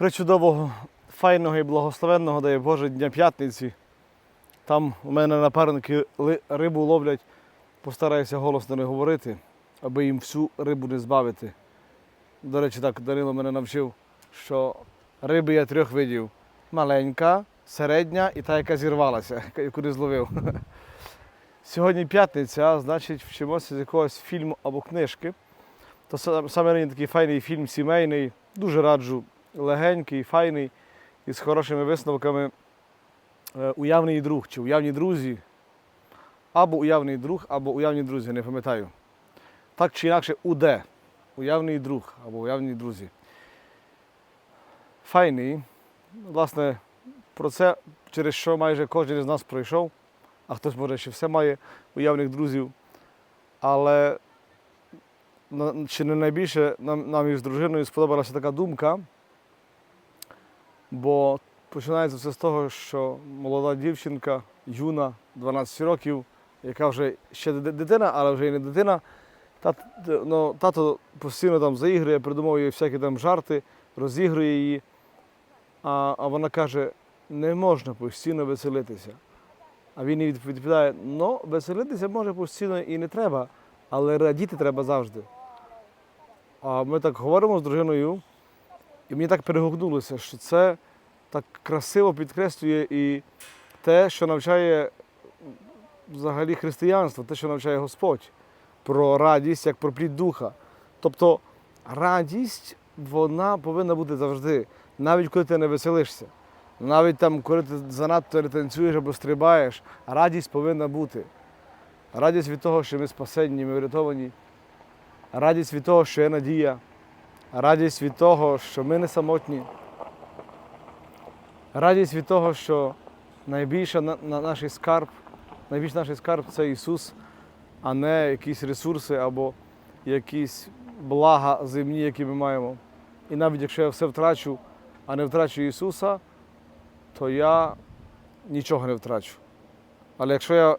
Пречудового, файного і благословенного, дай Боже, Дня П'ятниці. Там у мене напарники рибу ловлять. Постараюся голосно не говорити, аби їм всю рибу не збавити. До речі, так Данило мене навчив, що риби є трьох видів: маленька, середня і та, яка зірвалася, яку не зловив. Сьогодні п'ятниця, значить вчимося з якогось фільму або книжки. То саме такий файний фільм сімейний, дуже раджу, легенький, файний, із хорошими висновками. Е, Уявний друг чи уявні друзі. Або уявний друг, або уявні друзі, не пам'ятаю. Так чи інакше, УД. Уявний друг або уявні друзі. Файний. Власне, про це, через що майже кожен з нас пройшов, а хтось, може, ще все має уявних друзів. Але чи не найбільше нам, нам із дружиною сподобалася така думка, бо починається все з того, що молода дівчинка, юна, 12 років, яка вже ще дитина, але вже і не дитина. Тат, ну, тато постійно там заігрує, придумовує всякі там жарти, розігрує її. А, а вона каже, не можна постійно веселитися. А він їй відповідає: ну, веселитися може постійно і не треба, але радіти треба завжди. А ми так говоримо з дружиною, і мені так перегукнулося, що це так красиво підкреслює і те, що навчає взагалі християнство, те, що навчає Господь про радість як про плід духа. Тобто радість вона повинна бути завжди, навіть коли ти не веселишся. Навіть там, коли ти занадто не танцюєш або стрибаєш, радість повинна бути. Радість від того, що ми спасенні, ми врятовані. Радість від того, що є надія. Радість від того, що ми не самотні. Радість від того, що найбільше на, на наш скарб, найбільший наш скарб це Ісус, а не якісь ресурси або якісь блага земні, які ми маємо. І навіть якщо я все втрачу, а не втрачу Ісуса, то я нічого не втрачу. Але якщо я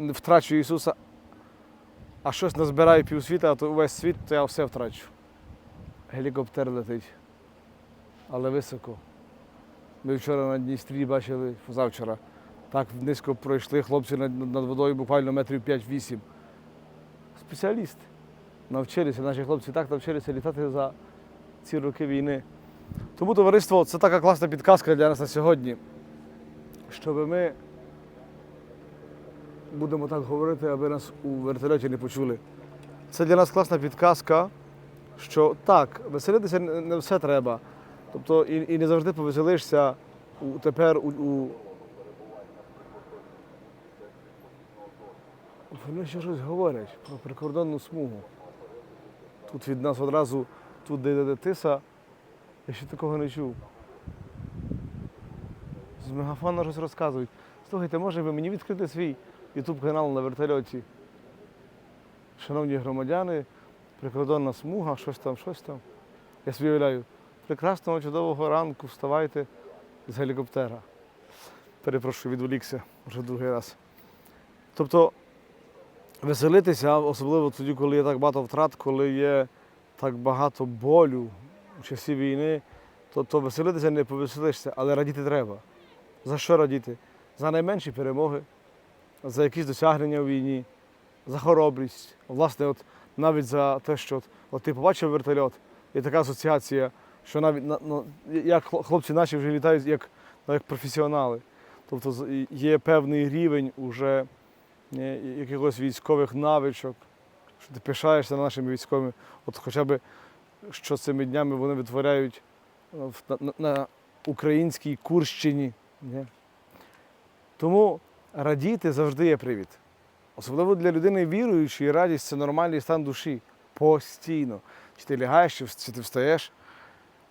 втрачу Ісуса, а щось назбираю півсвіта, то увесь світ, то я все втрачу. Гелікоптер летить, але високо. Ми вчора на Дністрі бачили, позавчора, так низько пройшли хлопці над, над водою буквально метрів 5-8. Спеціалісти. Навчилися, наші хлопці так навчилися літати за ці роки війни. Тому товариство це така класна підказка для нас на сьогодні, щоб ми будемо так говорити, аби нас у вертольоті не почули. Це для нас класна підказка, що так, веселитися не все треба. Тобто і, і не завжди повеселишся у, тепер у, у. Вони ще щось говорять про прикордонну смугу. Тут від нас одразу, тут де йде тиса, я ще такого не чув. З мегафона щось розказують. Слухайте, може ви мені відкрити свій ютуб канал на вертольоті? Шановні громадяни, прикордонна смуга, щось там, щось там. Я собі уявляю, прекрасного чудового ранку вставайте з гелікоптера. Перепрошую, відволікся вже другий раз. Тобто веселитися, особливо тоді, коли є так багато втрат, коли є так багато болю у часі війни, то, то веселитися не повеселишся, але радіти треба. За що радіти? За найменші перемоги, за якісь досягнення у війні, за хоробрість. Власне, от навіть за те, що от, от ти побачив вертольот, є така асоціація, що навіть на- ну, як хлопці наші вже літають як, ну, як професіонали. Тобто є певний рівень уже е, якихось військових навичок, що ти пишаєшся нашими військовими, от хоча б що цими днями вони витворяють е, на, на, українській Курщині. Ні? Тому радіти завжди є привід. Особливо для людини віруючої, радість це нормальний стан душі. Постійно. Чи ти лягаєш, чи ти встаєш.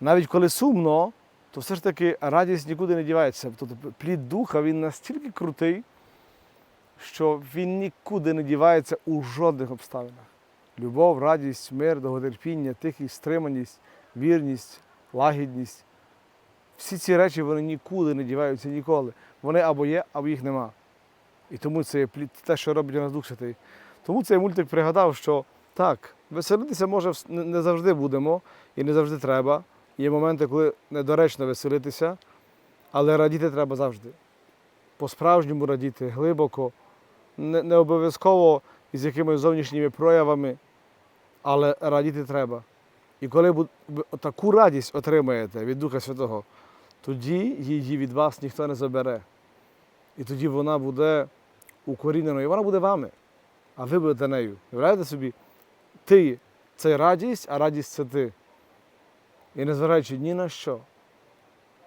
Навіть коли сумно, то все ж таки радість нікуди не дівається. Тобто плід духа він настільки крутий, що він нікуди не дівається у жодних обставинах. Любов, радість, мир, довготерпіння, тихість, стриманість, вірність, лагідність. Всі ці речі вони нікуди не діваються ніколи. Вони або є, або їх нема. І тому це те, що робить нас Дух Святий. Тому цей мультик пригадав, що так, веселитися може не завжди будемо і не завжди треба, Є моменти, коли недоречно веселитися, але радіти треба завжди. По-справжньому радіти, глибоко, не, не обов'язково із якимись зовнішніми проявами, але радіти треба. І коли ви таку радість отримаєте від Духа Святого, тоді її від вас ніхто не забере. І тоді вона буде укоріненою, вона буде вами, а ви будете нею. Уявляєте собі, ти це радість, а радість це ти. І незважаючи ні на що,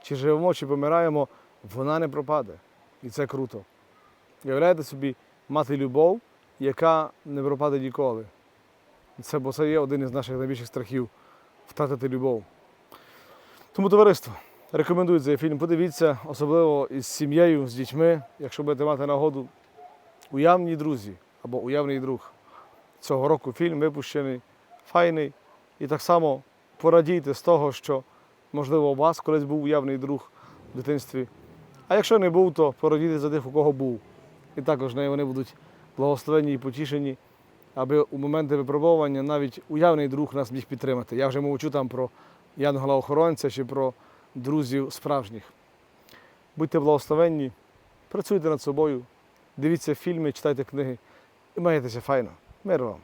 чи живемо, чи помираємо, вона не пропаде. І це круто. Уявляєте собі мати любов, яка не пропаде ніколи. Це, бо це є один із наших найбільших страхів втратити любов. Тому, товариство, рекомендую цей фільм. Подивіться, особливо із сім'єю, з дітьми, якщо будете мати нагоду. Уявні друзі або уявний друг. Цього року фільм випущений, файний. І так само порадійте з того, що, можливо, у вас колись був уявний друг в дитинстві. А якщо не був, то порадійте за тих, у кого був. І також вони будуть благословені і потішені, аби у моменти випробовування навіть уявний друг нас міг підтримати. Я вже мовчу там про янгола-охоронця чи про друзів справжніх. Будьте благословенні, працюйте над собою, дивіться фільми, читайте книги і маєтеся файно. Мир вам!